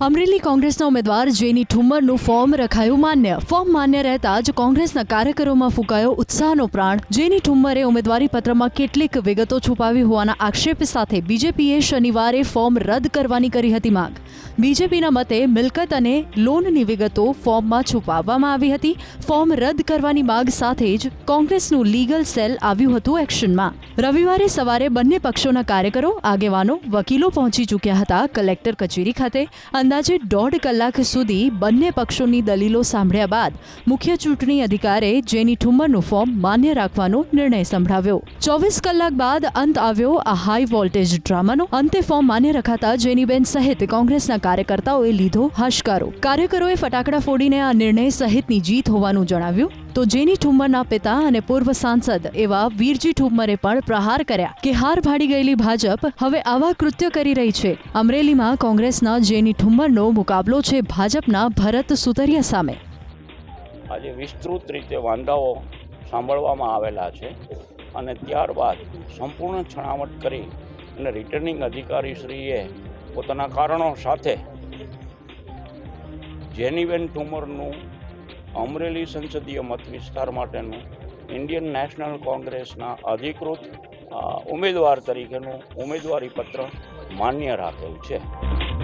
અમરેલી કોંગ્રેસના ઉમેદવાર જેની ઠુમ્મરનું ફોર્મ રખાયું માન્ય. ફોર્મ માન્ય રહેતા જ કોંગ્રેસના કાર્યકરોમાં ફૂંકાયો ઉત્સાહનો પ્રાણ. જેની ઠુમ્મરે ઉમેદવારી પત્રમાં કેટલીક વિગતો છુપાવી હોવાના આક્ષેપ સાથે બીજેપીએ શનિવારે ફોર્મ રદ કરવાની કરી હતી માંગ. બીજેપીના મતે મિલકત અને લોનની વિગતો ફોર્મમાં છુપાવવામાં આવી હતી. ફોર્મ રદ કરવાની માંગ સાથે જ કોંગ્રેસનું લીગલ સેલ આવ્યું હતું એક્શનમાં. રવિવારે સવારે બંને પક્ષોના કાર્યકરો, આગેવાનો, વકીલો પહોંચી ચૂક્યા હતા કલેક્ટર કચેરી ખાતે. અંદાજે દોઢ કલાક સુધી બંને પક્ષોની દલીલો સાંભળ્યા બાદ મુખ્ય ચૂંટણી અધિકારે જેની ઠુમ્મરનું ફોર્મ માન્ય રાખવાનો નિર્ણય સંભળાવ્યો. ચોવીસ કલાક બાદ અંત આવ્યો આ હાઈ વોલ્ટેજ ડ્રામાનો. અંતે ફોર્મ માન્ય રખાતા જેનીબેન સહિત કોંગ્રેસના કાર્યકર્તાઓએ લીધો હાશકારો. કાર્યકરોએ ફટાકડા ફોડીને આ નિર્ણય સહિતની જીત હોવાનું જણાવ્યું. તો જેની ઠુમ્મરના પિતા અને પૂર્વ સાંસદ એવા વીરજી ઠુમ્મરે પણ પ્રહાર કર્યા કે હાર ભાડી ગયેલી ભાજપ હવે આવા કૃત્ય કરી રહી છે. અમરેલીમાં કોંગ્રેસના જેની ઠુમ્મરનો મુકાબલો છે ભાજપના ભરત સુતરિયા સામે. આજે વિસ્તૃત રીતે વાંધાઓ સાંભળવામાં આવેલા છે અને ત્યારબાદ સંપૂર્ણ છણાવટ કરી અને રિટર્નિંગ અધિકારીશ્રીએ પોતાના કારણો સાથે જેનીબેન ઠુમરનું અમરેલી સંસદીય મત વિસ્તાર માટેનું ઇન્ડિયન નેશનલ કોંગ્રેસના અધિકૃત ઉમેદવાર તરીકેનું ઉમેદવારી પત્ર માન્ય રાખેલ છે.